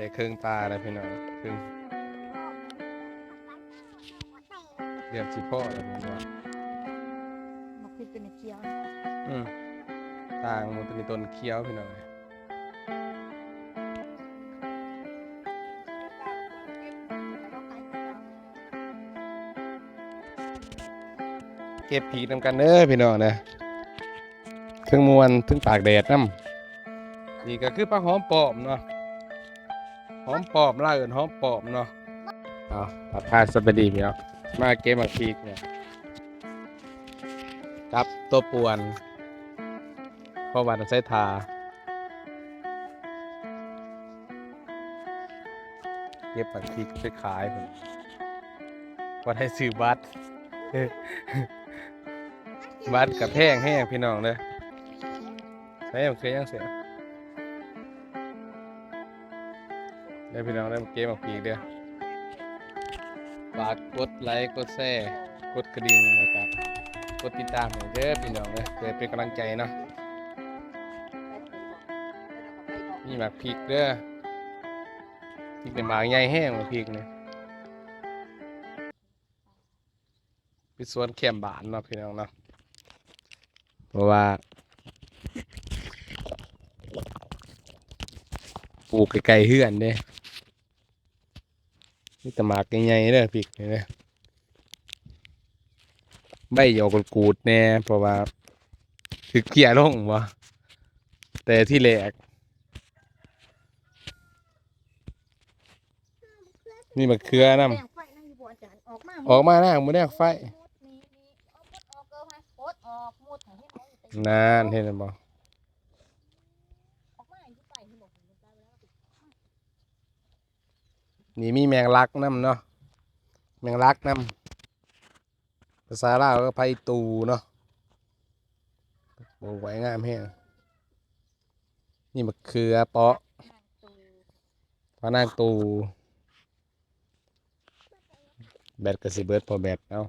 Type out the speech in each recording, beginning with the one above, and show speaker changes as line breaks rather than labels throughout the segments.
แต่เครื่องตาอะไรพี่น้องเครื่องเรียบสิพ่อแล้วผมว่า
มาคุยกันในเคี้ยว
อืมต่างมันจะมีต้นเคี้ยวพี่น้องเก็บผีนำกันเด้อพี่น้องนะถึงมวนถึงตากแดดน้ำนี่ก็คือปลาหอมปลอมเนาะห อมปลอมล่าเอินหอมปลอมเนาะเอาตัดพาสบดีพี่น้องมาเก็บมาพีกเนี่ยกับตัวป่วนเพราะวันใช้ทาเก็บผักชีไปขายผมว่าได้ซื้อบัตรบัตรกับแพงแห้งพี่น้องเลยใช้ยังเคยยังเสีย เดี๋ยวพี่น้องได้เก็บผักชีเด้อฝากกดไลค์กดแชร์กดกระดิ่งนะครับกดติดตามเด้อพี่น้องเลยเพื่อเป็นกำลังใจเนาะมีหมักพริกเด้อพริกในหมากใหญ่แห้งหมักพริกเนี่ยเป็นสวนแคมบานเนาะพี่น้องเนาะเพราะว่าปลูกไกลๆเฮือนเด้ นี่แต่หมากใหญ่ๆเด้อพริกนี่เด้อใบหยอกกูดๆแน่เพราะว่าคือเกลี่ยลงวะแต่ที่แหลกนี่มะเขือน้
แป้งไฟนั่งอยู่บนอาจารย์ออกมาำ
ออกมาหน้ามือแรกไฟ
นี่นี่เอาพดออกเกินให้พดออกหมดให้ให้เขา
นานเห็นบ่
ออกมาอยู่ไปที่บอกผมจะได้แล้ว
นี่มีแมงลักน้ำเนาะแมงลักน้ำภาษาลาวก็ไผตูเนาะโอ้ไว้งามแฮงนี่มะเขือเปาะพานางตูแบตกระสิเบิดพอแบตเอา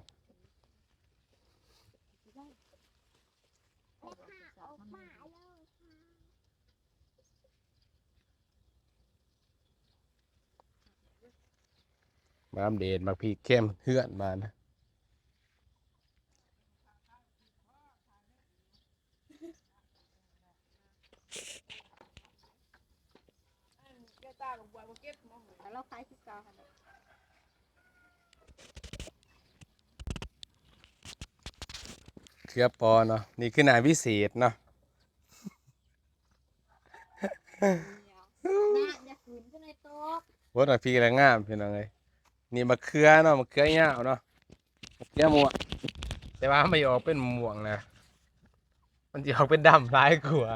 มาอัปเดตมาพี่เข้มเฮือนมานะ
แล้วเราขายที่เก่าค่ะ
เขือปอเนาะนี่คือหนาพิเศษเนาะ
น่าอย่าขืนขึ้นในโต๊ะ
วดมาพี่แล้วงามพี่น้องเอ้ย นี่มะเขือเนาะมะเขือยาเนาะมะเขือม่วงแต่ว่าไม่ออกเป็นม่วงนะ มันจะออกเป็นดำร้ายกว่า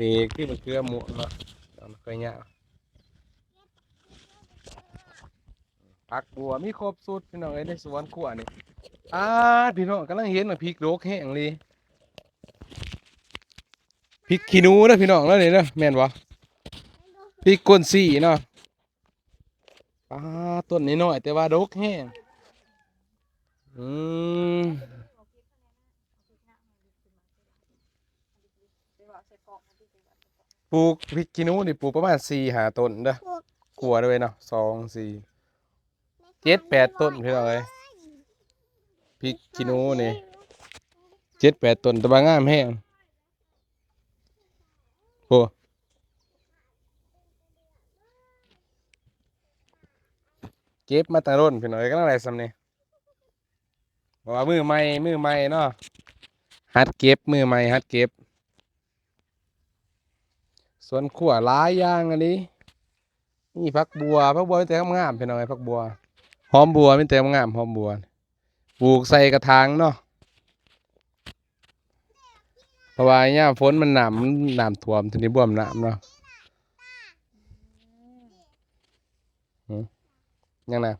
นี่คือมะเขือม่วงเนาะมะเขือยาผักบัวมีครบสุดพี่น้องเอ้ในสวนครัวนี่อ้าพี่น้องกำลังเห็นว่าพริกโรกแห้งเลยพริกขี้หนูเด้อพี่น้องเด้อนี่เด้อแม่นบ่พริกก้นสีเนาะ ปลาต้นนี้น้อยแต่ว่าดกแห้งอืมปลูกพริกขี้หนูนี่ปลูกประมาณสี่หาต้นเด้อกลัวด้วยเนาะสองสี่เจ็ดแปดต้นพี่น้องเอ้ยพริกขี้หนูนี่เจ็ดแปดต้นแต่ว่างามแห้ง เก็บมาต่ร่นพี่น้อยก็นั่งไรสำนี่ยบอกว่ามือใหม่มือใหม่เนาะหัดเก็บมือใหม่หัดเก็บ ส่วนขั่วหลายอย่างอันนี้นี่ผักบัวผักบัวมีแต่งามพี่น้องไอ้ผักบัวหอมบัวมีแต่งามหอมบัวปลูกใส่กระถางเนาะเพราะว่าย่ามฝนมันหนามันน้ำท่วมทีนี้บ่วมน้ำเนาะ ยังนะ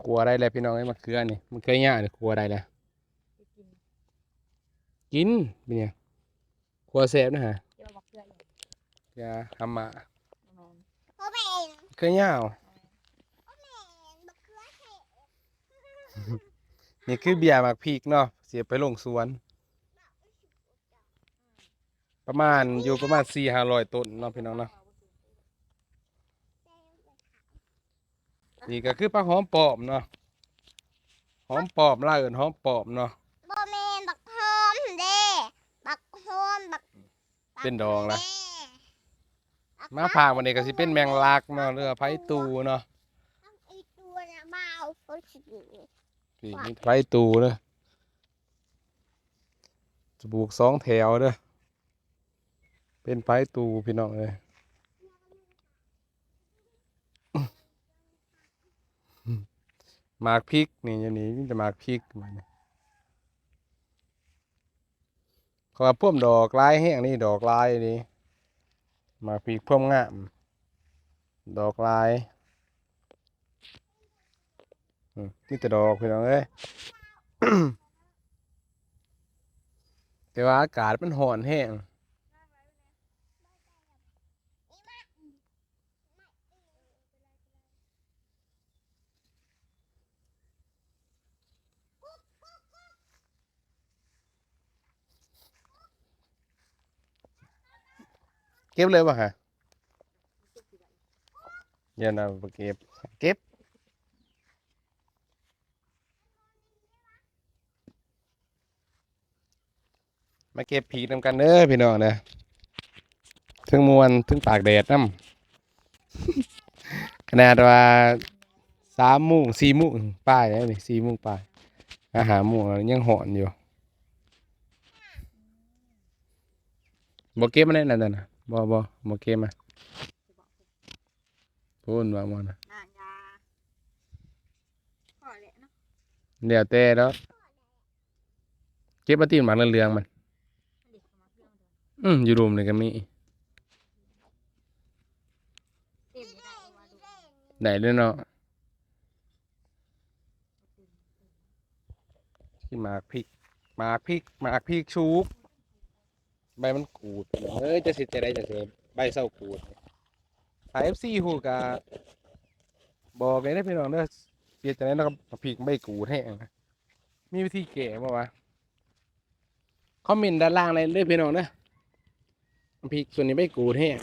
ครัวได้แล้วพี่น้องไอ้มะเขือนี่มันเคยย่าเนี่ยครัวได้แล้วกินเป็นยังครัวแซ่บนะฮะ
เดี๋ยวบอกเพื่อน
ยาทำมา
โอ้แม่
เคยย่าวนี่คือเบียร์หมักพริกเนาะเสียไปลงสวน ประมาณอยู่ประมาณสี่ห้าร้อยต้นเนาะพี่น้องเนาะ นี่ก็คือปลาหอมปลอมเนาะหอมปลอมล่าเอินหอมปลอมเนาะ
บ่แม่นบักหอมเด้บักหอมบัก
เป็นดองละ
บัก
มาพร้าววันนี้ก็สิเป็นแมงลักเนาะเรือไผ่ตูเนาะ
ไอ้ตัวน่ะมาเอาเขาสิ
นี่มีไผ่ตูเด้อจะปลูกสองแถวเด้อเป็นไผ่ตูพี่น้องเลย หมากพริกนี่อย่างนี้มีแต่หมากพริกมาเนี่ยขาว่าพ่วมดอกลายแห้งนี่ดอกลายนี่หมากพริกพ่วมงามดอกลายนี่แต่ดอกพี่น้องเอ้ยแต่ว่าอากาศมันห่อนแห้ง เก็บเลยป่ะฮะเดี๋ยวนะไปเก็บเก็บมาเก็บผีนำกันเด้อพี่น้องเด้อถึงมวนถึงตากแดดน้ำขนาดว่าสามโมุงสี่โมุงป้ายแล้วนี่สี่โมุงป้ายอาหารโมุงยังหอนอยู่บ่เก็บมาได้นั่นน่ะ บ่บ่บ่เก็บมาพูนว่ามันน่ะ
น่ายาพอแล้วเนาะ
เดี๋ยวแต่แล้วเก็บมาตีนหมากเหลืองๆมัน
เด็กมาเพื่อนเดิน
อืมอยู่รุมเลยก็มี
เต็มได้ว่าดู
ไหนเลยเนาะที่หมากพริกหมากพริกหมากพริกชุบ ใบมันกูดเอ้ยจะสิจะได้จะเสพใบเศร้ากูดถ่ายเอฟซีหูกะบอกเลยนะพี่น้องเด้อเสียใจแล้วก็พริกใบกูดแห้งนะมีวิธีแก้บ่วะคอมเมนต์ด้านล่างเลยเด้อพี่น้องเด้อพริกส่วนนี้ใบกูดแห้ง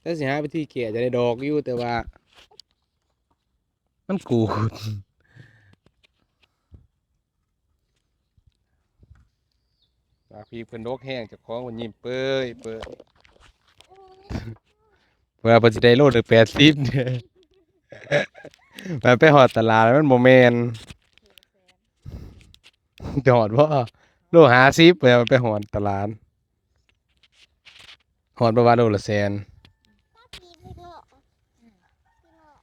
แต่สิหาวิธีแก่จะได้ดอกอยู่แต่ว่า มันกูดาพีเพิ่นดกแห้งจากของมันยิ้มเป้ยเปยเพื่อเพิ่นสิได้โลดถึงแปดสิบเนี่ยมันไปหอดตลาดมันโมเมนจอดว่าโลหาสิบเพื่อมันไปหอดตลาดหอดประมาณโลละแสน
พี่พี่เนาะพี่เนาะ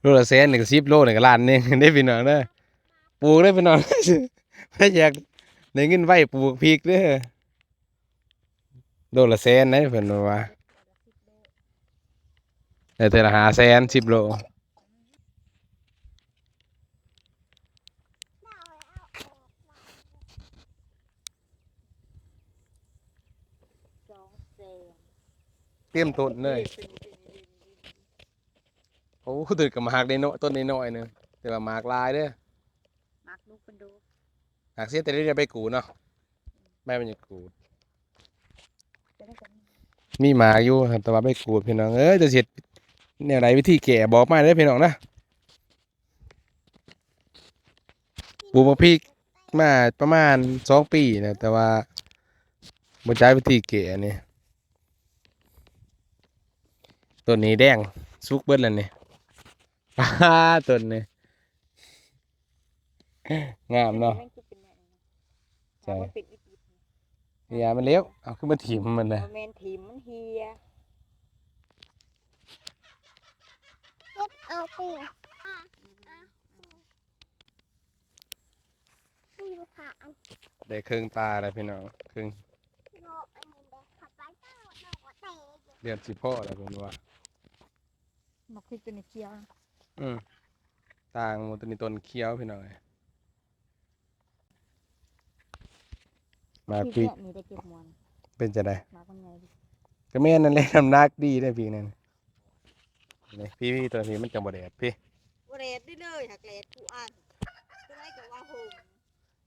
โลละแสนหนึ่งสิบโลหนึ่งล้านหนึงได้พี่น้องเด้อปลูกได้พี่น้องถ้าอยาก ได้เงินไว้ปลูกพริกเด้อโลละแสนนะเพิ่นว่าได้แต่ละหาแสนสิบโล
สองแสน
เตรียมต้นเลยโอ้ตื่นกับหมากได้เนาะต้นน้อยๆหนึงแต่ว่าหมากหลายเด้อ
มักดูคนดู
หากเสียแต่ได้ไปกูเนาะแม่มันจะกูด
จะได้กัน
มีหมากอยู่ครับแต่ว่าไม่กูดพี่น้องเอ้ยจะเสร็จแนวไหนวิธีแก่บอกมาเด้อพี่น้องนะปลูกมะพริกมาประมาณสองปีนะแต่ว่าบ่ใช้วิธีแก่นี่ต้นนี้แดงสุกเบิดแล้วนี่ป้าต้นนี้งามเนาะ ใช่
ถ้ามันปิดอีปิด
เนี่ยมันเลี้ยวเอาขึ้นมาถิ่มมันเลย
บ่แม่นทีมมันเฮียเอาไปอะอะให้ดูค่ะอัน
ได้ครึ่งตาแล้วพี่น้องครึ่ง
โลอันนี้เด็กขับไปเจ้าโลกเตะ
เดือนสิพ่อแล้วเป็นว่า
มักคือตัวนี้เคี้ยว
อืมต่างหมดตัวนี้ต้นเคี้ยวพี่น้องเอ้ย มาปีก
นี่ได้เก็บมวน
เป็นจะได้
มาค
ก็แม่นั่นเลยน้ำนักดีได้พี่นั่นนี่พี่พี่ตอนนี้มันจะบ่แดดพี่
บ่แดดได้เลยหักแดดผู้อ่านก็ได้กับว่าโฮม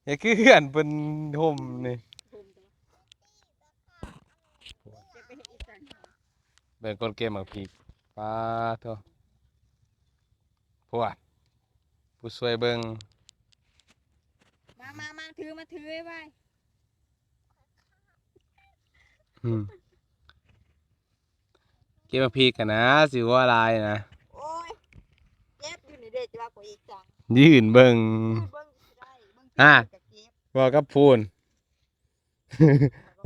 อย่าคืออ่านเป็น
โฮมนี่
เดินคนเกมหมักพีกปลาเถอะพวดผู้สวยเบิง
มามามาถือมาถือไว้
เกมหมักพริกกันนะ สิว่าลายนะ
โอ้ยเจ็บอยู่นี่เด็ดจะว่ากูอีกจัง
ยืนเบิ่ง
เบิ่งสิได้เบิ่ง
อะ
กับเจ็บ
ว่ากับพูน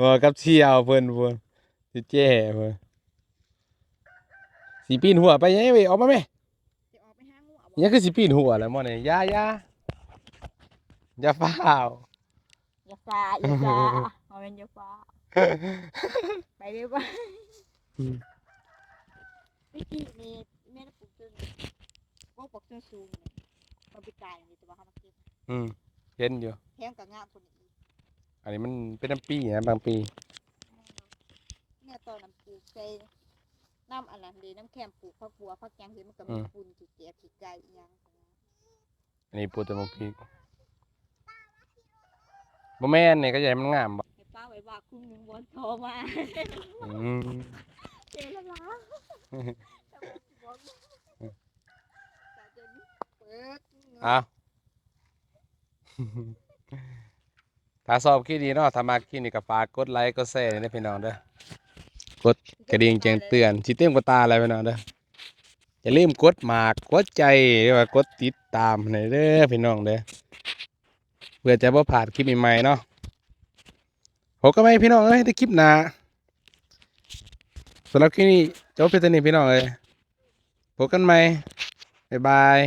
ว่ากับเชี่ยวเพิ่นพูนสิแจ้เพิ่นสิปีนหัวไปยังไงเว้ยออกมาไหม
จะออกไปหางูเอาบ่
ยังคือสิปีนหัวแล้วหมอนี่อยาอยาอย่าฟ้าว
อย่าฟ้าอย่าฟ้าเอาเป็นอย่าฟ้า ไปเลยว่า
อืม
วิธีนี้แม่ได้ปลูกต้นว่าปลูกต้นสูงเนี่ยมันไปตายนี่แต่ว่าเขามาเก็บ
อืมเห็นอยู่
แถมกับงามคนนี้อีก
อันนี้มันเป็นน้ำปีนะบางปี
เนี่ยตอนน้ำปลูกใส่น้ำอันนั้นเลยน้ำแคมปลูกผักบัวผักแกงเห็นมันก็มีฝุ่นขี้เกียจขี้ไก่อีหยัง
อันนี้ปูแต่บางปีบ่แม่นนี่ก็ใหญ่มันงามบ่
ให้ป้าไว้ว่าคุ้มหนึ่งวันโทรมา
อืม
เจอแล้วล่ะแต่ว่าสิบอกแต่เดี๋ยวนี้เปิดเงิน
เอาถ้าชอบคลิปนี้เนาะถ้ามาคลิปนี้ก็ฝากกดไลค์กดแชร์นี่นะพี่น้องเด้อกดกระดิ่งแจ้งเตือนสิเต็มกว่าตาอะไรพี่น้องเด้ออย่าลืมกดหมากกดใจหรือว่ากดติดตามให้เด้อพี่น้องเด้อเพื่อจะบ่พลาดคลิปใหม่ๆเนาะ พบกันไหมพี่น้องเอ้ยได้คลิปหน้าสำหรับคลิปนี้จบเพียงเท่านี้พี่น้องเอ้ยพบกันใหม่บ๊ายบาย